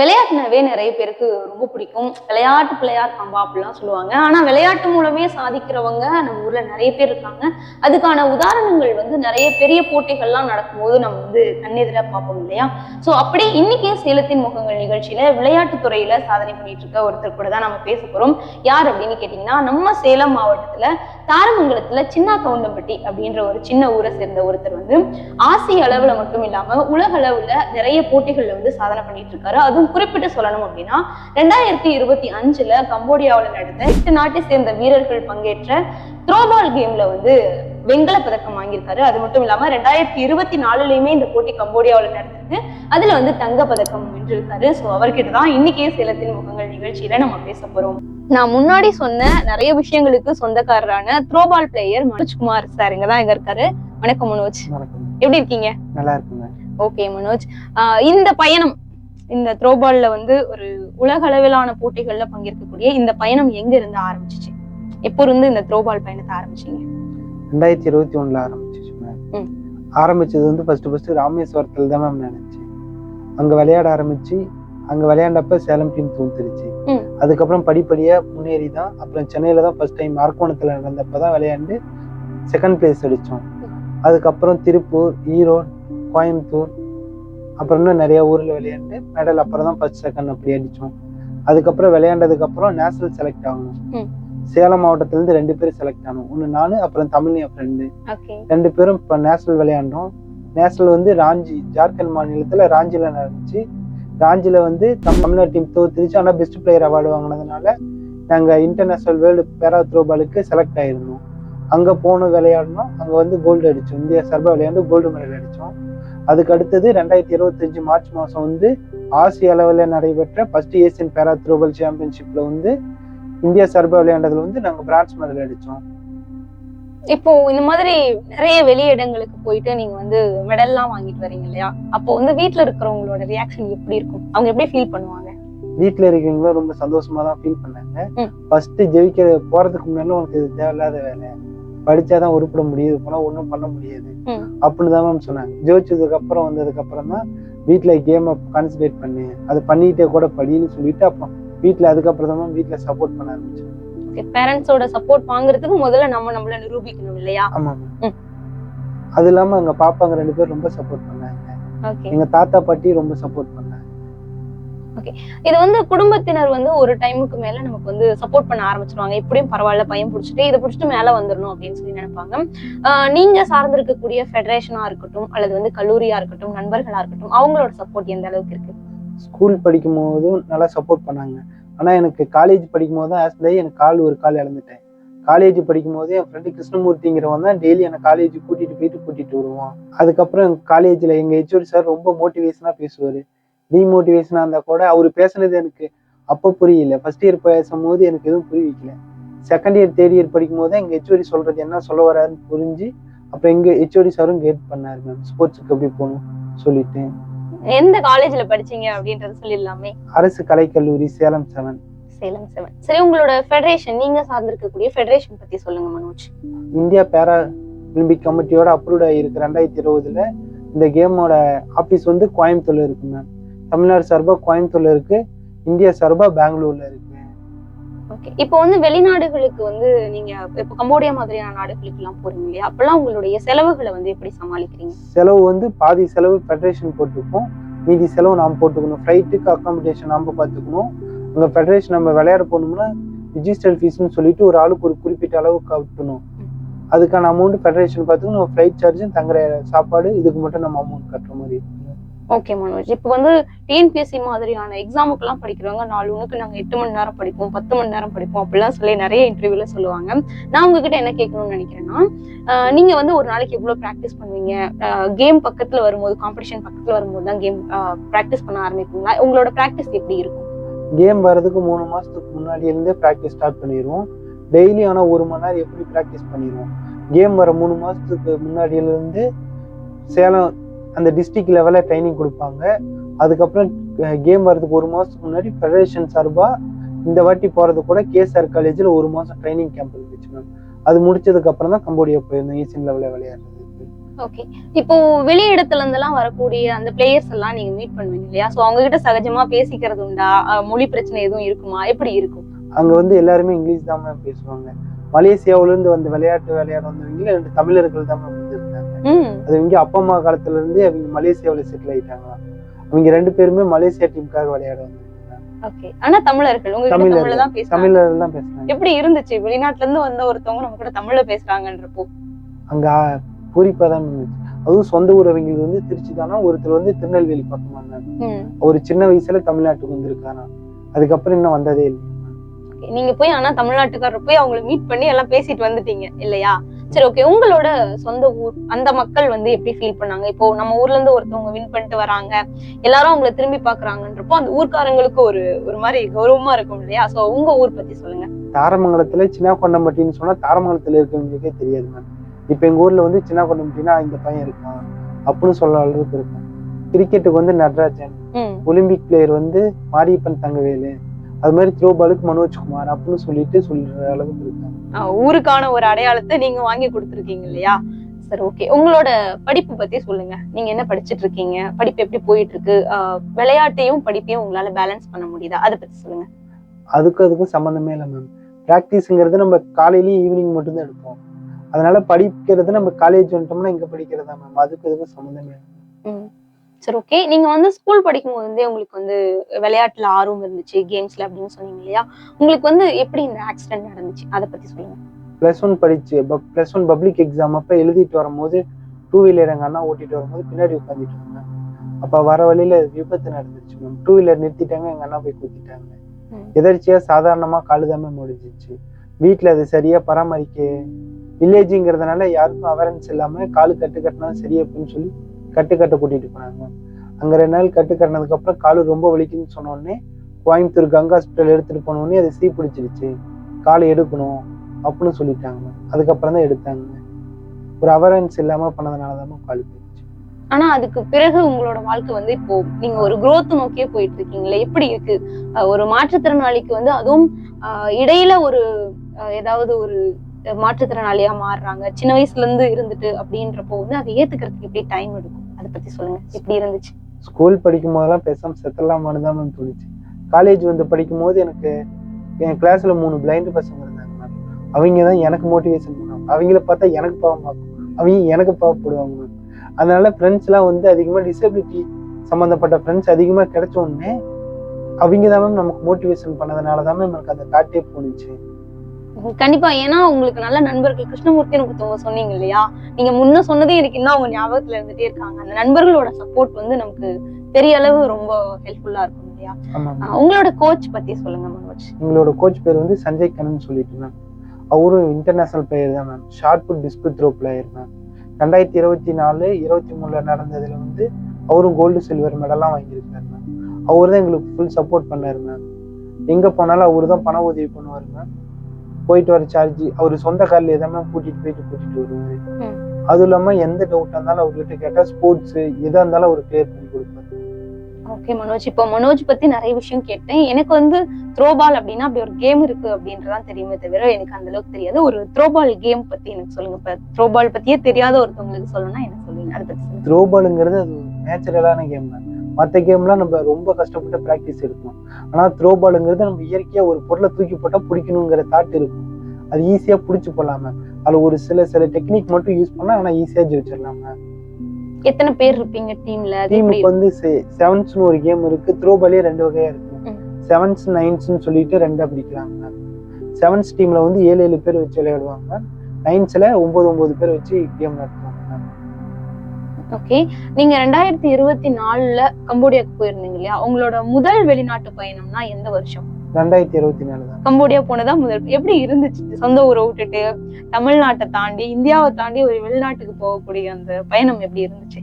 விளையாட்டுனாவே நிறைய பேருக்கு ரொம்ப பிடிக்கும். விளையாட்டு பிள்ளையார் பம்பா அப்படிலாம் சொல்லுவாங்க. ஆனா விளையாட்டு மூலமே சாதிக்கிறவங்க நம்ம ஊர்ல நிறைய பேர் இருக்காங்க. அதுக்கான உதாரணங்கள் வந்து நிறைய பெரிய போட்டிகள்லாம் நடக்கும்போது நம்ம வந்து கண்ணெதிரா பார்ப்போம் இல்லையா? சோ அப்படி இன்னைக்கே சேலத்தின் முகங்கள் நிகழ்ச்சியில விளையாட்டுத்துறையில் சாதனை பண்ணிட்டு இருக்க ஒருத்தர் கூட தான் நம்ம பேச போறோம். யார் அப்படின்னு கேட்டீங்கன்னா நம்ம சேலம் மாவட்டத்துல தாரமங்கலத்துல சின்ன கவுண்டம்பட்டி அப்படின்ற ஒரு சின்ன ஊரை சேர்ந்த ஒருத்தர் வந்து ஆசிய அளவுல மட்டும் இல்லாம உலக அளவுல நிறைய போட்டிகள்ல வந்து சாதனை பண்ணிட்டு இருக்காரு. அதுவும் குறிப்பிட்டு சொல்லணும் அப்படின்னா ரெண்டாயிரத்தி இருபத்தி அஞ்சுல கம்போடியாவில் நடந்த எட்டு நாட்டை சேர்ந்த வீரர்கள் பங்கேற்ற த்ரோபால் கேம்ல வந்து வெண்கல பதக்கம் வாங்கியிருக்காரு. அது மட்டும் இல்லாம ரெண்டாயிரத்தி இருபத்தி நாலுலயுமே இந்த போட்டி கம்போடியாவில் நடந்திருக்கு. அதுல வந்து தங்க பதக்கம் வென்றிருக்காரு. சோ அவர்கிட்ட தான் இன்னைக்கே சேலத்தின் முகங்கள் நிகழ்ச்சியில நம்ம பேச போறோம். நான் முன்னாடி சொன்ன நிறைய விஷயங்களுக்கு சொந்தக்காரரான த்ரோபால் பிளேயர் மனோஜ்குமார் சார் இங்க தான் இங்க இருக்காரு. வணக்கம் மனோஜ். எப்படி இருக்கீங்க? நல்லா இருக்குங்க. ஓகே மனோஜ். இந்த பயணம் இந்த த்ரோபால்ல வந்து ஒரு உலக அளவிலான போட்டிகள்ல பங்கேற்கக்கூடிய இந்த பயணம் எங்க இருந்து ஆரம்பிச்சிச்சு? எப்போ இருந்து இந்த த்ரோபால் பயணத்தை ஆரம்பிச்சீங்க? ரெண்டாயிரத்தி இருபத்தி ஒண்ணுல ஆரம்பிச்சிச்சு மேம். ஆரம்பிச்சது வந்து ஃபர்ஸ்ட் ஃபர்ஸ்ட் ராமேஸ்வரத்துல தான் மேம் நினைச்சேன் அங்க விளையாட ஆரம்பிச்சு அங்க விளையாண்டப்ப சேலம் டீம் தோத்துருச்சு. அதுக்கப்புறம் படிப்படியா முன்னேறி தான் அப்புறம் சென்னையில தான் ஃபர்ஸ்ட் டைம் அரக்கோணத்துல நடந்தப்ப தான் விளையாண்டு செகண்ட் பிளேஸ் அடிச்சோம். அதுக்கப்புறம் திருப்பூர் ஈரோடு கோயம்புத்தூர் அப்புறம் இன்னும் நிறைய ஊர்ல விளையாண்டு மெடல் அப்புறம் தான் ஃபர்ஸ்ட் செகண்ட் அப்படி அடிச்சோம். அதுக்கப்புறம் விளையாண்டதுக்கு அப்புறம் நேஷனல் செலக்ட் ஆகணும். சேலம் மாவட்டத்துல இருந்து ரெண்டு பேரும் செலக்ட் ஆனோம். ஒன்னு நானு அப்புறம் தமிழ் என் ஃப்ரெண்டு ரெண்டு பேரும் இப்போ நேஷனல் விளையாண்டோம். நேஷனல் வந்து ராஞ்சி ஜார்க்கண்ட் மாநிலத்துல ராஞ்சில நடந்துச்சு. ராஞ்சியில் வந்து தம் தமிழ்நாடு டீம் தோத்துருச்சு. ஆனால் பெஸ்ட் பிளேயர் அவார்டு வாங்கினதுனால நாங்கள் இன்டர்நேஷனல் வேர்ல்டு பேரா த்ரோபாலுக்கு செலக்ட் ஆயிருந்தோம். அங்கே போனோம் விளையாடணும் அங்கே வந்து கோல்டு அடித்தோம் இந்தியா சார்பாக விளையாண்டு கோல்டு மெடல் அடித்தோம் அதுக்கு அடுத்தது ரெண்டாயிரத்தி இருபத்தஞ்சு மார்ச் மாதம் வந்து ஆசிய அளவில் நடைபெற்ற ஃபர்ஸ்ட் ஏசியன் பேரா த்ரோபால் சாம்பியன்ஷிப்பில் வந்து இந்தியா சார்பாக விளையாண்டதில் வந்து நாங்கள் பிரான்ஸ் மெடல் அடித்தோம் இப்போ இந்த மாதிரி நிறைய வெளி இடங்களுக்கு போயிட்டு நீங்க வந்து மெடல்லாம் வாங்கிட்டு வரீங்க இல்லையா? அப்போ வந்து வீட்ல இருக்கிறவங்களோட ரியாக்ஷன் எப்படி இருக்கும்? அவங்க எப்படி ஃபீல் பண்ணுவாங்க? வீட்ல இருக்கவங்களும் ரொம்ப சந்தோஷமா தான் ஃபீல் பண்ணாங்க. ஃபர்ஸ்ட் ஜெயிக்கிற போறதுக்கு முன்னாடி உனக்கு இது தேவையில்லாத வேலை. படிச்சாதான் உருப்பிட முடியுது போனா ஒன்றும் பண்ண முடியாது. அப்படின்னு தான் மேம் சொன்னாங்க. ஜெயிச்சதுக்கு அப்புறம் வந்ததுக்கு அப்புறம் தான் வீட்டுல கேமை கான்சன்ட்ரேட் பண்ணு. அதை பண்ணிட்டே கூட படின்னு சொல்லிட்டு அப்புறம் வீட்டுல அதுக்கப்புறம் தான் மேம் வீட்டுல சப்போர்ட் பண்ண ஆரம்பிச்சோம். பேரண்ட்ஸோட சப்போர்ட் வாங்குறதுக்கு முதல்ல நம்ம நம்மள நிரூபிக்கணும் இல்லையா? அது இல்லாம எங்க பாப்பாங்க ரெண்டு பேரும் ரொம்ப சப்போர்ட் பண்ணாங்க. ஓகே எங்க தாத்தா பாட்டி ரொம்ப சப்போர்ட் பண்ணாங்க. இது வந்து குடும்பத்தினர் வந்து ஒரு டைமுக்கு மேல நமக்கு வந்து சப்போர்ட் பண்ண ஆரம்பிச்சிருவாங்க. எப்படியும் பரவாயில்ல பையன் பிடிச்சிட்டு இதை பிடிச்சிட்டு மேல வந்துடணும் அப்படின்னு சொல்லி நினைப்பாங்க. நீங்க சார்ந்திருக்கக்கூடிய ஃபெடரேஷனா இருக்கட்டும் அல்லது வந்து கல்லூரியா இருக்கட்டும் நண்பர்களா இருக்கட்டும் அவங்களோட சப்போர்ட் எந்த அளவுக்கு இருக்கு? ஸ்கூல் படிக்கும் போதும் நல்லா சப்போர்ட் பண்ணாங்க. ஆனால் எனக்கு காலேஜ் படிக்கும் போது தான் ஆக்சுவலி எனக்கு கால் ஒரு கால் இழந்துட்டேன். காலேஜ் படிக்கும் போது என் ஃப்ரெண்டு கிருஷ்ணமூர்த்திங்கிறவன் தான் டெய்லி என்னை காலேஜ் கூட்டிட்டு போயிட்டு கூட்டிட்டு வருவான். அதுக்கப்புறம் காலேஜில் எங்கள் ஹெச்ஓடி சார் ரொம்ப மோட்டிவேஷனாக பேசுவார். நீ மோட்டிவேஷனாக இருந்தால் கூட அவர் பேசுனது எனக்கு அப்போ புரியல. ஃபர்ஸ்ட் இயர் பேசும்போது எனக்கு எதுவும் புரிவிக்கல செகண்ட் இயர் தேர்ட் இயர் படிக்கும் போது எங்கள் ஹெச்ஓடி சொல்கிறது என்ன சொல்ல வராருன்னு புரிஞ்சு அப்புறம் எங்கள் ஹெச்ஓடி சாரும் கேட் பண்ணாரு மேம் ஸ்போர்ட்ஸுக்கு எப்படி போகணும் சொல்லிட்டு எந்த காலேஜ்ல படிச்சீங்க அப்படின்றத சொல்லிடலாமே. அரசு கலைக்கல்லூரி சேலம் செவன் சேலம் செவன் சரி உங்களோட ஃபெடரேஷன் நீங்க சார்ந்திருக்கக்கூடிய ஃபெடரேஷன் பத்தி சொல்லுங்க மனோஜ். இந்தியா பேரா ஒலிம்பிக் கமிட்டியோட அப்ரூவ்ட் ஆகிருக்கு ரெண்டாயிரத்தி இருபதுல இந்த கேமோட ஆஃபீஸ் வந்து கோயம்புத்தூர்ல இருக்கு மேம் தமிழ்நாடு சார்பா கோயம்புத்தூர்ல இருக்கு. இந்தியா சார்பா பெங்களூர்ல இருக்கு. ஓகே இப்போ வந்து வெளிநாடுகளுக்கு வந்து நீங்க இப்போ கம்போடியா மாதிரியான நாடுகளுக்கு எல்லாம் போறீங்க இல்லையா? அப்பெல்லாம் உங்களுடைய செலவுகளை வந்து எப்படி சமாளிக்கிறீங்க? செலவு வந்து பாதி செலவு ஃபெடரேஷன் போட்டுக்கும் மீதி செலவு நாம் போட்டுக்கணும். ஃப்ளைட்டுக்கு அக்காமடேஷன் நாம பார்த்துக்கணும் அங்கே ஃபெடரேஷன் நம்ம விளையாட போகணும்னா ரிஜிஸ்டர் ஃபீஸ்னு சொல்லிட்டு ஒரு ஆளுக்கு ஒரு குறிப்பிட்ட அளவு கட்டணும். அதுக்கான அமௌண்ட் ஃபெடரேஷன் பார்த்துக்கணும் ஃப்ளைட் சார்ஜும் தங்குற சாப்பாடு இதுக்கு மட்டும் நம்ம அமௌண்ட் கட்டுற மாதிரி ஓகே மனோஜ் இப்போ வந்து டிஎன்பிஎஸ்சி மாதிரியான எக்ஸாமுக்கெல்லாம் படிக்கிறவங்க நாலு ஒன்றுக்கு நாங்கள் எட்டு மணி நேரம் படிப்போம் பத்து மணி நேரம் படிப்போம் அப்படிலாம் சொல்லி நிறைய இன்டர்வியூல சொல்லுவாங்க. நான் உங்ககிட்ட என்ன கேட்கணும்னு நினைக்கிறேன்னா நீங்கள் வந்து ஒரு நாளைக்கு எவ்வளோ ப்ராக்டிஸ் பண்ணுவீங்க? கேம் பக்கத்தில் வரும்போது காம்படிஷன் பக்கத்தில் வரும்போது தான் கேம் ப்ராக்டிஸ் பண்ண ஆரம்பிப்பீங்களா? உங்களோட ப்ராக்டிஸ் எப்படி இருக்கும்? கேம் வர்றதுக்கு மூணு மாதத்துக்கு முன்னாடி இருந்தே ப்ராக்டிஸ் ஸ்டார்ட் பண்ணிடுவோம் டெய்லி ஆனால் ஒரு மணி நேரம் எப்படி ப்ராக்டிஸ் பண்ணிடுவோம் கேம் வர மூணு மாதத்துக்கு முன்னாடியில இருந்து சேலம் அந்த டிஸ்ட்ரிக்ட் லெவலில் ட்ரைனிங் கொடுப்பாங்க. அதுக்கப்புறம் கேம் வர்றதுக்கு ஒரு மாசத்துக்கு முன்னாடி ஃபெடரேஷன் சார்பா இந்த வாட்டி போறது கூட கேஎஸ்ஆர் காலேஜில் ஒரு மாசம் ட்ரைனிங் கேம்ப் இருந்துச்சு மேம் அது முடிச்சதுக்கு அப்புறம் தான் கம்போடியா போயிருந்தோம் ஏசியன் லெவலில் விளையாடுறதுக்கு. ஓகே இப்போ வெளி இடத்துல இருந்தெல்லாம் வரக்கூடிய அந்த பிளேயர்ஸ் எல்லாம் நீங்க மீட் பண்ணுவீங்க இல்லையா? சோ அவங்க கிட்ட சகஜமா பேசிக்கிறது உண்டா? மொழி பிரச்சனை எதுவும் இருக்குமா? எப்படி இருக்கும்? அங்க வந்து எல்லாருமே இங்கிலீஷ் தான் மேம் பேசுவாங்க. மலேசியாவுல இருந்து வந்து விளையாட்டு விளையாட வந்தவங்க ரெண்டு தமிழர்கள் தான் மேம் அது இங்க அப்பா அம்மா காலத்துல இருந்து அவங்க மலேசியாவுல செட்டில் ஆயிட்டாங்க. அவங்க ரெண்டு பேருமே மலேசியா டீமுக்காக விளையாட வந்தாங்க ஆனா தமிழர்கள் தமிழர்கள். தமிழ்ல தான் பேசுறாங்க. எப்படி இருந்துச்சு? வெளிநாட்டுல இருந்து வந்த ஒருத்தவங்க நம்ம கூட தமிழ்ல பேசுறாங்கன்றப்போ. அங்க பூரிப்பா தான் அதுவும் சொந்த ஊர் அவங்களுக்கு வந்து திருச்சி தானா ஒருத்தர் வந்து திருநெல்வேலி பக்கமா இருந்தாங்க ஒரு சின்ன வயசுல தமிழ்நாட்டுக்கு வந்திருக்காராம். அதுக்கப்புறம் இன்னும் வந்ததே இல்லை. நீங்க போய் ஆனா தமிழ்நாட்டுக்காரர் போய் அவங்கள மீட் பண்ணி எல்லாம் பேசிட்டு வந்துட்டீங்க இல்லையா? சரி ஓகே உங்களோட சொந்த ஊர் அந்த மக்கள் வந்து எப்படி ஃபீல் பண்ணாங்க? இப்போ நம்ம ஊர்ல இருந்து ஒருத்தவங்க வின் பண்ணிட்டு வராங்க. எல்லாரும் அவங்கள திரும்பி பாக்குறாங்கன்றப்போ அந்த ஊர்க்காரங்களுக்கு ஒரு ஒரு மாதிரி கௌரவமா இருக்கும் இல்லையா? சோ உங்க ஊர் பத்தி சொல்லுங்க. தாரமங்கலத்துல சின்ன கொண்டம்பட்டின்னு சொன்னா தாரமங்கலத்துல இருக்கவங்களுக்கே தெரியாது மேம் இப்ப எங்க ஊர்ல வந்து சின்ன கொண்டம்பட்டினா இந்த பையன் இருக்கான் அப்படின்னு சொல்ல அளவுக்கு இருக்கான் கிரிக்கெட்டுக்கு வந்து நடராஜன். ஒலிம்பிக் பிளேயர் வந்து மாரியப்பன் தங்கவேலு. அது மாதிரி த்ரோ பாலுக்கு மனோஜ்குமார் அப்படின்னு சொல்லிட்டு சொல்ற அளவுக்கு இருக்காங்க ஆஹ் ஊருக்கான ஒரு அடையாளத்தை நீங்க வாங்கி கொடுத்துருக்கீங்க இல்லையா? சரி ஓகே உங்களோட படிப்பு பத்தி சொல்லுங்க. நீங்க என்ன படிச்சிட்டு இருக்கீங்க? படிப்பு எப்படி போயிட்டு இருக்கு விளையாட்டையும் படிப்பையும் உங்களால பேலன்ஸ் பண்ண முடியுதா? அதை பத்தி சொல்லுங்க. அதுக்கும் அதுக்கும் சம்மந்தமே இல்லை மேம் ப்ராக்டிஸ்ங்கிறது நம்ம காலையிலயும் ஈவினிங் மட்டும்தான் எடுப்போம். அதனால படிக்கிறது நம்ம காலேஜ் வந்துட்டோம்னா இங்க படிக்கிறதா மேம் அதுக்கு அதுக்கும் சம்மந்தமே இல்லை. ம். சரி ஓகே நீங்க வந்து ஸ்கூல் படிக்கும் போது இருந்தே உங்களுக்கு வந்து விளையாட்டுல ஆர்வம் இருந்துச்சு கேம்ஸ்ல அப்படின்னு சொன்னீங்க இல்லையா? உங்களுக்கு வந்து எப்படி இந்த ஆக்சிடென்ட் நடந்துச்சு? அதை பத்தி சொல்லுங்க. ப்ளஸ் ஒன் படிச்சு ப்ளஸ் ஒன் பப்ளிக் எக்ஸாம் அப்ப எழுதிட்டு வரும்போது டூ வீலர் எங்க அண்ணா ஓட்டிட்டு வரும்போது பின்னாடி உட்காந்துட்டு இருந்தேன் அப்ப வர வழியில விபத்து நடந்துச்சு மேம் டூ வீலர் நிறுத்திட்டாங்க எங்க அண்ணா போய் குத்திட்டாங்க. எதர்ச்சியா சாதாரணமா காலுதாமே முடிஞ்சிச்சு. வீட்டுல அது சரியா பராமரிக்க வில்லேஜுங்கிறதுனால யாருக்கும் அவேரன்ஸ் இல்லாம காலு கட்டு கட்டினா சரி அப்படின்னு சொல்லி கட்டு கட்ட கூட்டிட்டு போனாங்க. அங்க ரெண்டு நாள் கட்டு கட்டினதுக்கப்புறம் அப்புறம் ரொம்ப வலிக்குன்னு சொன்ன உடனே கோயம்புத்தூர் கங்கா ஹாஸ்பிட்டல் எடுத்துட்டு போன உடனே அது சீ பிடிச்சிருச்சு. காலை எடுக்கணும் அப்படின்னு சொல்லிட்டாங்க. அதுக்கப்புறம் தான் எடுத்தாங்க. ஒரு அவேரன்ஸ் இல்லாம பண்ணதுனால தான் கால் போயிடுச்சு. ஆனா அதுக்கு பிறகு உங்களோட வாழ்க்கை வந்து இப்போ நீங்க ஒரு குரோத் நோக்கியே போயிட்டு இருக்கீங்களே? எப்படி இருக்கு? ஒரு மாற்றுத்திறனாளிக்கு வந்து அதுவும் இடையில ஒரு ஏதாவது ஒரு மாற்றுத்திறனாளியா மாறுறாங்க. சின்ன வயசுல இருந்து இருந்துட்டு அப்படின்றப்போ வந்து அதை ஏத்துக்கிறதுக்கு எப்படி டைம் எடுக்கும்? பத்தி சொல்லுங்க. எப்படி இருந்துச்சு? ஸ்கூல் படிக்கும் போதெல்லாம் பேசாம செத்தலாமான்னு தான் மேம் தோணுச்சு. காலேஜ் வந்து படிக்கும் போது எனக்கு என் கிளாஸ்ல மூணு பிளைண்ட் பசங்க இருந்தாங்க மேம் அவங்க தான் எனக்கு மோட்டிவேஷன் பண்ணுவாங்க அவங்கள பார்த்தா எனக்கு பாவம் பார்க்கும். அவங்க எனக்கு பாவப்படுவாங்க மேம் அதனால ஃப்ரெண்ட்ஸ்லாம் வந்து அதிகமாக டிசபிலிட்டி சம்மந்தப்பட்ட ஃப்ரெண்ட்ஸ் அதிகமாக கிடைச்ச உடனே அவங்க தான் மேம் நமக்கு மோட்டிவேஷன் பண்ணதுனால தான் மேம் எனக்கு அந்த தாட்டே போணுச்சு. கண்டிப்பா ஏன்னா உங்களுக்கு நல்ல நண்பர்கள் கிருஷ்ணமூர்த்தின்னு ஒருத்தவங்க சொன்னீங்க இல்லையா? நீங்க முன்ன சொன்னதே எனக்கு இன்னும் அவங்க ஞாபகத்துல இருந்துட்டே இருக்காங்க. அந்த நண்பர்களோட சப்போர்ட் வந்து நமக்கு பெரிய அளவு ரொம்ப ஹெல்ப்ஃபுல்லா இருக்கும் இல்லையா? உங்களோட கோச் பத்தி சொல்லுங்க மனோஜ். எங்களோட கோச் பேர் வந்து சஞ்சய் கண்ணன் சொல்லிட்டு மேம் அவரும் இன்டர்நேஷனல் பிளேயர் தான் ma'am shot put discus throw player ma'am ரெண்டாயிரத்தி இருபத்தி நாலு இருபத்தி மூணுல நடந்ததுல வந்து அவரும் கோல்டு சில்வர் மெடல்லாம் வாங்கியிருக்காரு மேம் அவர் தான் எங்களுக்கு ஃபுல் சப்போர்ட் பண்ணாரு மேம் எங்க போனாலும் அவரு தான் பண உதவி பண்ணுவாரு மேம் போயிட்டு வர சார்ஜ் அவர் சொந்த கார்ல மேம் கூட்டிட்டு போயிட்டு கூட்டிட்டு வருவாரு. அதுவும் இல்லாம எந்த டவுட்டா இருந்தாலும் அவர்கிட்ட கேட்டா ஸ்போர்ட்ஸ் எதா இருந்தாலும் அவர் கிளியர் பண்ணி கொடுப்பாரு. ஓகே மனோஜ். இப்போ மனோஜ் பத்தி நிறைய விஷயம் கேட்டேன். எனக்கு வந்து த்ரோபால் அப்படின்னா அப்படி ஒரு கேம் இருக்கு அப்படின்றதான் தெரியுமே தவிர எனக்கு அந்த அளவுக்கு தெரியாது. ஒரு த்ரோபால் கேம் பத்தி எனக்கு சொல்லுங்க. இப்ப த்ரோபால் பத்தியே தெரியாத ஒருத்தவங்களுக்கு சொல்லணும்னா என்ன சொல்லுங்க அதை பத்தி சொல்லுங்க. த்ரோ பாலுங்கிறது அது நேச்சுரலான கேம் தான். மற்ற கேம்லாம் நம்ம ரொம்ப கஷ்டப்பட்டு ப்ராக்டிஸ் எடுக்கணும். ஆனா த்ரோ பாலுங்கிறது நம்ம இயற்கையா ஒரு பொருளை தூக்கி போட்டா பிடிக்கணுங்கிற தாட் இருக்கும். அது ஈஸியா பிடிச்சி போடலாம. அதுல ஒரு சில சில டெக்னிக் மட்டும் யூஸ் பண்ணா ஆனா ஈஸியா ஜெயிச்சிடலாம. எத்தனை பேர் இருப்பீங்க டீம்ல டீமுக்கு வந்து செவன்ஸ்னு ஒரு கேம் இருக்கு. த்ரோ பாலே ரெண்டு வகையா இருக்கு. செவன்ஸ் நைன்ஸ்னு சொல்லிட்டு ரெண்டா பிடிக்கிறாங்க. செவன்ஸ் டீம்ல வந்து ஏழு ஏழு பேர் வச்சு விளையாடுவாங்க. நைன்ஸ்ல ஒன்பது ஒன்பது பேர் வச்சு கேம் நடத்துவாங்க ஓகே நீங்க ரெண்டாயிரத்தி இருபத்தி நாலுல கம்போடியாக்கு போயிருந்தீங்க இல்லையா? உங்களோட முதல் வெளிநாட்டு பயணம்னா எந்த வருஷம்? ரெண்டாயிரத்தி இருபத்தி நாலு தான் கம்போடியா போனதா முதல்? எப்படி இருந்துச்சு? சொந்த ஊரை விட்டுட்டு தமிழ்நாட்டை தாண்டி இந்தியாவை தாண்டி ஒரு வெளிநாட்டுக்கு போகக்கூடிய அந்த பயணம் எப்படி இருந்துச்சு?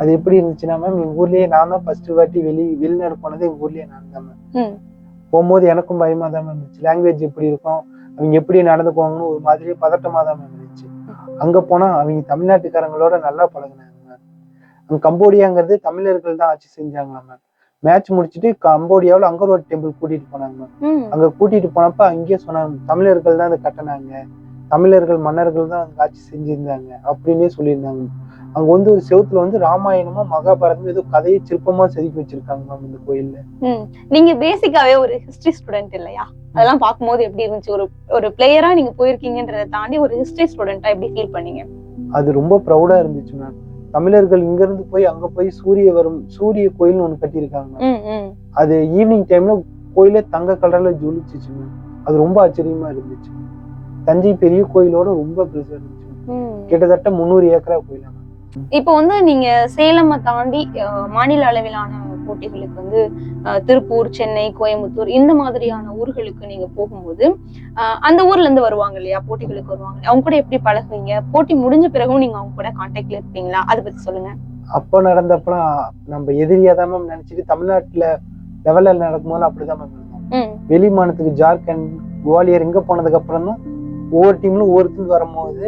அது எப்படி இருந்துச்சுன்னா மேம் எங்க ஊர்லயே நான் தான் ஃபர்ஸ்ட் வாட்டி வெளி வெளிநாடு போனது எங்க ஊர்லயே நான் தான் மேம். போகும்போது எனக்கும் பயமா தான் மேம் இருந்துச்சு. லாங்குவேஜ் எப்படி இருக்கும்? அவங்க எப்படி நடந்துக்குவாங்கன்னு ஒரு மாதிரி பதட்டமா தான் மேம் இருந்துச்சு. அங்க போனா அவங்க தமிழ்நாட்டுக்காரங்களோட நல்லா பழகுனாங்க. கம்போடியாங்கிறது தமிழர்கள் தான் ஆட்சி செஞ்சாங்களா மேம் மேட்ச் முடிச்சுட்டு கம்போடியாவில் அங்கர்வாட் டெம்பிள் கூட்டிட்டு போனாங்க மேம். அங்க கூட்டிட்டு போனப்ப அங்கேயே சொன்னாங்க தமிழர்கள் தான் அதை கட்டினாங்க. தமிழர்கள் மன்னர்கள் தான் அங்க ஆட்சி செஞ்சிருந்தாங்க. அப்படின்னே சொல்லியிருந்தாங்க அங்க வந்து ஒரு செவுத்துல வந்து ராமாயணமும் மகாபாரதமும் ஏதோ கதையை சிற்பமா செதுக்கி வச்சிருக்காங்க மேம் இந்த கோயில்ல. நீங்க பேசிக்காவே ஒரு ஹிஸ்டரி ஸ்டூடெண்ட் இல்லையா? அதெல்லாம் பார்க்கும்போது எப்படி இருந்துச்சு? ஒரு ஒரு பிளேயரா நீங்க போயிருக்கீங்கன்றதை தாண்டி ஒரு ஹிஸ்டரி ஸ்டூடெண்டா எப்படி ஃபீல் பண்ணீங்க? அது ரொம்ப ப்ரௌடா இருந்துச்சு மேம் தமிழர்கள் இங்க இருந்து போய் அங்க போய் சூரிய வரும் சூரிய கோயில்னு ஒண்ணு கட்டியிருக்காங்க. அது ஈவினிங் டைம்ல கோயிலே தங்க கலர்ல ஜொலிச்சிச்சு மேம் அது ரொம்ப ஆச்சரியமா இருந்துச்சு. தஞ்சை பெரிய கோயிலோட ரொம்ப பெருசா இருந்துச்சு. கிட்டத்தட்ட முந்நூறு ஏக்கரா கோயில் மேம் இப்போ வந்து நீங்க சேலமை தாண்டி மாநில அளவிலான போட்டிகளுக்கு வந்து திருப்பூர் சென்னை கோயம்புத்தூர் இந்த மாதிரியான ஊர்களுக்கு நீங்க போகும்போது அந்த ஊர்ல இருந்து வருவாங்க இல்லையா? போட்டிகளுக்கு வருவாங்க? அவங்க கூட எப்படி பழகுவீங்க? போட்டி முடிஞ்ச பிறகும் நீங்க அவங்க கூட கான்டாக்ட்ல இருப்பீங்களா? அதை பத்தி சொல்லுங்க. அப்போ நடந்தப்பலாம் நம்ம எதிரியா தான் மேம் நினைச்சிட்டு தமிழ்நாட்டுல லெவல்ல நடக்கும்போது அப்படிதான் மேம் இருந்தோம். வெளி மாநிலத்துக்கு ஜார்க்கண்ட் குவாலியர் இங்க போனதுக்கு அப்புறம் தான் ஒவ்வொரு டீம்லும் ஒவ்வொருத்தர் வரும்போது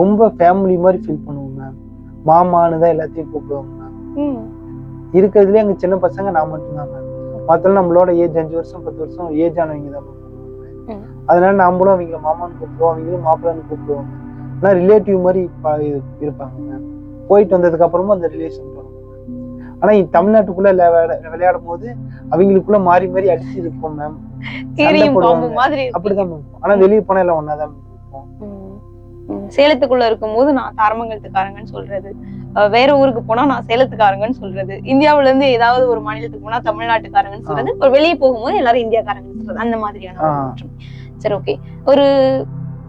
ரொம்ப ஃபேமிலி மாதிரி ஃபீல் பண்ணுவோம் மேம் மாமான்னு தான் எல்லாத்தையும் கூப்பிடுவாங்க மேம். இருக்கிறதுலே அங்க சின்ன பசங்க நான் மட்டும்தான் மேம் மத்தவங்க நம்மளோட ஏஜ் அஞ்சு வருஷம் பத்து வருஷம் ஏஜ் ஆனவங்க தான் மேம். அதனால நாமளும் அவங்கள மாமான்னு கூப்பிடுவோம் அவங்களும் மாப்பிள்ளைன்னு கூப்பிடுவாங்க ஆனா ரிலேட்டிவ் மாதிரி இருப்பாங்க மேம் போயிட்டு வந்ததுக்கு அப்புறமும் அந்த ரிலேஷன் பண்ணுவோம் ஆனா இ- தமிழ்நாட்டுக்குள்ள விளையாட விளையாடும் போது அவங்களுக்குள்ள மாறி மாறி அடிச்சு இருப்போம் மேம். அப்படிதான் மேம் இருப்போம். ஆனா வெளியே போனா எல்லாம் ஒன்னாதான் இருப்போம் சேலத்துக்குள்ள இருக்கும்போது நான் தாரமங்கலத்துக்காரங்கன்னு சொல்றது. வேற ஊருக்கு போனா நான் சேலத்துக்காரங்கன்னு சொல்றது. இந்தியாவுல இருந்து ஏதாவது ஒரு மாநிலத்துக்கு போனா தமிழ்நாட்டுக்காரங்கன்னு சொல்றது. இப்போ வெளியே போகும்போது எல்லாரும் இந்தியாக்காரங்கன்னு சொல்றது. அந்த மாதிரியான ஒரு. சரி ஓகே ஒரு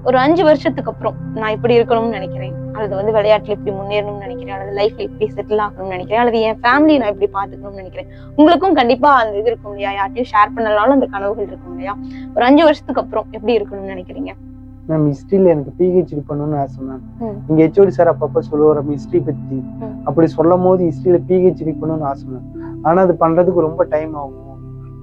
ஒரு அஞ்சு வருஷத்துக்கு அப்புறம் நான் இப்படி இருக்கணும்னு நினைக்கிறேன். அல்லது வந்து விளையாட்டுல இப்படி முன்னேறணும்னு நினைக்கிறேன். அல்லது லைஃப்ல இப்படி செட்டில் ஆகணும்னு நினைக்கிறேன். அல்லது என் ஃபேமிலி நான் இப்படி பாத்துக்கணும்னு நினைக்கிறேன். உங்களுக்கும் கண்டிப்பா அந்த இது இருக்கும் இல்லையா? யார்ட்டையும் ஷேர் பண்ணனாலும் அந்த கனவுகள் இருக்கும் இல்லையா? ஒரு அஞ்சு வருஷத்துக்கு அப்புறம் எப்படி இருக்கணும்னு நினைக்கிறீங்க? மேம் ஹிஸ்டரியில எனக்கு பிஹெச்டி பண்ணணும்னு ஆசை மேம். இங்க ஹெச்ஓடி சார் அப்பப்ப சொல்லுவார் ஹிஸ்டரி பத்தி. ம். அப்படி சொல்லும் போது ஹிஸ்டரியில பிஹெச்டி பண்ணணும்னு ஆசை மேம் ஆனா அது பண்றதுக்கு ரொம்ப டைம் ஆகும்.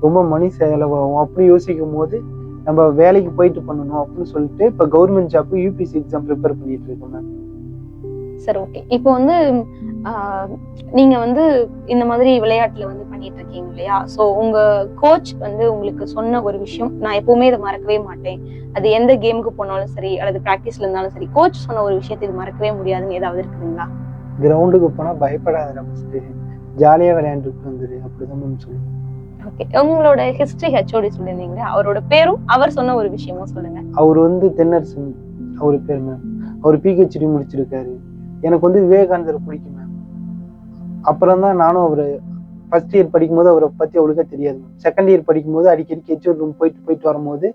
ரொம்ப மணி செலவாகும். அப்படி யோசிக்கும் போது நம்ம வேலைக்கு போயிட்டு பண்ணணும் அப்படின்னு சொல்லிட்டு இப்ப government job UPSC exam prepare பண்ணிட்டு இருக்கோம் மேம் சரி ஓகே இப்போ வந்து நீங்க வந்து இந்த மாதிரி விளையாட்டுல வந்து பண்ணிட்டு இருக்கீங்க இல்லையா? சோ உங்க கோச் வந்து உங்களுக்கு சொன்ன ஒரு விஷயம் நான் எப்பவுமே இதை மறக்கவே மாட்டேன். அது எந்த கேமுக்கு போனாலும் சரி அல்லது பிராக்டிஸ்ல இருந்தாலும் சரி கோச் சொன்ன ஒரு விஷயத்தை இது மறக்கவே முடியாதுன்னு ஏதாவது இருக்குதுங்களா? கிரவுண்டுக்கு போனா பயப்படாத ஃபர்ஸ்ட் ஜாலியா விளையாண்டுட்டு வந்துரு அப்படிதான் மேம் சொல்லுவேன் ஓகே உங்களோட ஹிஸ்டரி ஹெச்ஓடி சொல்லியிருந்தீங்க அவரோட பேரும் அவர் சொன்ன ஒரு விஷயமும் சொல்லுங்க. அவர் வந்து தென்னரசன் அவரு பேர் மேம் அவர் பிஹெச்டி முடிச்சிருக்காரு. எனக்கு வந்து விவேகானந்தர் பிடிக்கும் மேம் அப்புறம் தான் நானும் அவர் ஃபர்ஸ்ட் இயர் படிக்கும்போது அவரை பத்தி அவளுக்கே தெரியாது மேம் செகண்ட் இயர் படிக்கும்போது அடிக்கடி ஹெச்ஓடி ரூம் போயிட்டு போயிட்டு வரும்போது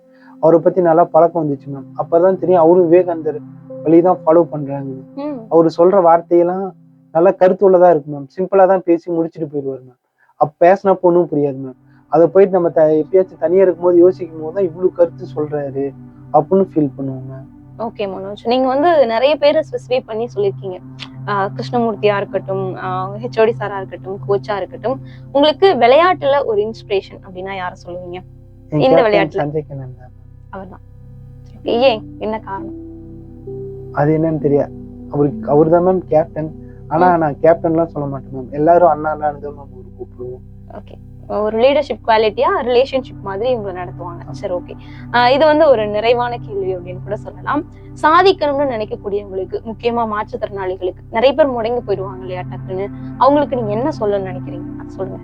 அவரை பத்தி நல்லா பழக்கம் வந்துச்சு மேம் அப்பதான் தெரியும் அவரும் விவேகானந்தர் வழி தான் ஃபாலோ பண்றாங்க. ம், அவர் சொல்ற வார்த்தையெல்லாம் நல்லா கருத்துள்ளதா இருக்கு மேம் சிம்பிளா தான் பேசி முடிச்சுட்டு போயிடுவார் மேம் அப்ப பேசினப்போ ஒன்றும் புரியாது மேம் அதை போயிட்டு நம்ம த எப்பயாச்சும் தனியா இருக்கும்போது யோசிக்கும் போது தான் இவ்வளவு கருத்து சொல்றாரு அப்படின்னு ஃபீல் பண்ணுவோம் மேம் ஓகே மனோஜ் நீங்க வந்து நிறைய பேரை ஸ்பெசிஃபை பண்ணி சொல்லியிருக்கீங்க. கிருஷ்ணமூர்த்தியா இருக்கட்டும் ஹெச்ஓடி சாரா இருக்கட்டும் கோச்சா இருக்கட்டும். உங்களுக்கு விளையாட்டுல ஒரு இன்ஸ்பிரேஷன் அப்படின்னா யார சொல்லுவீங்க? இந்த விளையாட்டுல? அவர்தான். ஏன்? என்ன காரணம்? அது என்னன்னு தெரியாது. அவருக்கு அவர் தான் மேம் கேப்டன் ஆனா நான் கேப்டன்லாம் சொல்ல மாட்டேன் மேம் எல்லாரும் அண்ணா அண்ணான்னு தான் மேம் கூப்பிடுவோம். ஓகே ஒரு லீடர்ஷிப் குவாலிட்டியா ரிலேஷன்ஷிப் மாதிரி இவங்களை நடத்துவாங்க. சரி ஓகே இது வந்து ஒரு நிறைவான கேள்வி அப்படின்னு கூட சொல்லலாம். சாதிக்கணும்னு நினைக்கக்கூடியவங்களுக்கு முக்கியமா மாற்றுத்திறனாளிகளுக்கு நிறைய பேர் முடங்கி போயிடுவாங்க இல்லையா டக்குன்னு. அவங்களுக்கு நீங்க என்ன சொல்லணும்னு நினைக்கிறீங்க? சொல்லுங்க.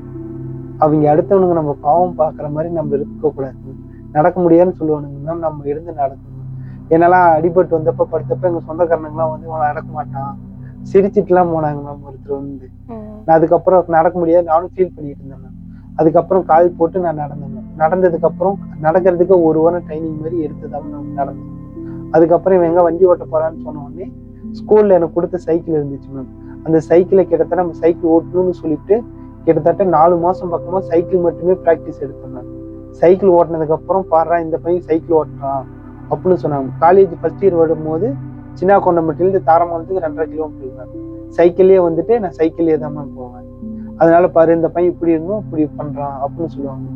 அவங்க அடுத்தவனுங்க நம்ம பாவம் பார்க்குற மாதிரி நம்ம இருக்கக்கூடாது. நடக்க முடியாதுன்னு சொல்லுவானுங்க. மேம் நம்ம இருந்து நடக்கணும். என்னெல்லாம் அடிபட்டு வந்தப்ப படுத்தப்ப எங்க சொந்தக்காரனுங்களாம் வந்து நடக்க மாட்டான். சிரிச்சிட்டுலாம் போனாங்க மேம் ஒருத்தர் வந்து. நான் அதுக்கப்புறம் நடக்க முடியாது. நானும் ஃபீல் பண்ணிட்டு இருந்தேன் மேம் அதுக்கப்புறம் கால் போட்டு நான் நடந்தேன். நடந்ததுக்கப்புறம் நடக்கிறதுக்கு ஒரு வாரம் ட்ரைனிங் மாதிரி எடுத்துதான் நான் நடந்தேன். அதுக்கப்புறம் இவன் எங்கே வண்டி ஓட்ட போகிறான்னு சொன்ன உடனே ஸ்கூலில் எனக்கு கொடுத்த சைக்கிள் இருந்துச்சு மேம் அந்த சைக்கிளை கிட்டத்தட்ட நம்ம சைக்கிள் ஓட்டணும்னு சொல்லிட்டு கிட்டத்தட்ட நாலு மாதம் பக்கமாக சைக்கிள் மட்டுமே ப்ராக்டிஸ் எடுத்தேன் மேம் சைக்கிள் ஓட்டினதுக்கப்புறம் பாடுறான் பாடுறா இந்த பையன் சைக்கிள் ஓட்டுறான் அப்படின்னு சொன்னாங்க. காலேஜ் ஃபஸ்ட் இயர் வரும்போது சின்ன கொண்டமட்டிலேருந்து தாரமங்கலத்துக்கு ரெண்டரை கிலோமீட்டர் மேம் சைக்கிளே வந்துட்டு நான் சைக்கிளே தான் மேம் போவேன். அதனால பாரு இந்த பையன் இப்படி இருந்தும் இப்படி பண்றான் அப்படின்னு சொல்லுவாங்க.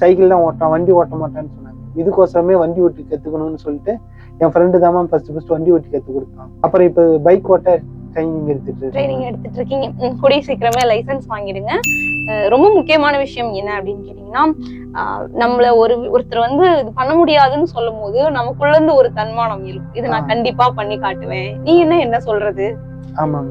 சைக்கிள் தான் ஓட்டான் வண்டி ஓட்ட மாட்டான்னு சொன்னாங்க. இதுக்கோசரமே வண்டி ஓட்டி கத்துக்கணும்னு சொல்லிட்டு என் ஃப்ரெண்டு தான் ஃபர்ஸ்ட் ஃபர்ஸ்ட் வண்டி ஓட்டி கத்து கொடுத்தான். அப்புறம் இப்போ பைக் ஓட்ட ட்ரைனிங் எடுத்துட்டு. ட்ரைனிங் எடுத்துட்டு இருக்கீங்க. கூடிய சீக்கிரமே லைசன்ஸ் வாங்கிடுங்க. ரொம்ப முக்கியமான விஷயம் என்ன அப்படின்னு கேட்டீங்கன்னா நம்மள ஒரு ஒருத்தர் வந்து இது பண்ண முடியாதுன்னு சொல்லும் போது நமக்குள்ள இருந்து ஒரு தன்மானம் இருக்கும் இது நான். கண்டிப்பா பண்ணி காட்டுவேன். நீ என்ன என்ன சொல்றது?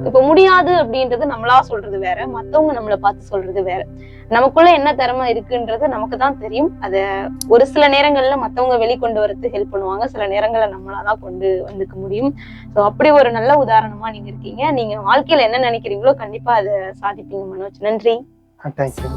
இப்ப முடியாது அப்படின்றது நம்மளா சொல்றது வேற மத்தவங்க நம்மள பார்த்து சொல்றது வேற. நமக்குள்ள என்ன திறமை இருக்குன்றது நமக்கு தான் தெரியும். அத ஒரு சில நேரங்கள்ல மத்தவங்க வெளிக்கொண்டு வரதுக்கு ஹெல்ப் பண்ணுவாங்க. சில நேரங்கள்ல நம்மளாதான் கொண்டு வந்துக்க முடியும். சோ அப்படி ஒரு நல்ல உதாரணமா நீங்க இருக்கீங்க. நீங்க வாழ்க்கையில என்ன நினைக்கிறீங்களோ கண்டிப்பா அதை சாதிப்பீங்க மனோஜ். நன்றி. தேங்க்யூ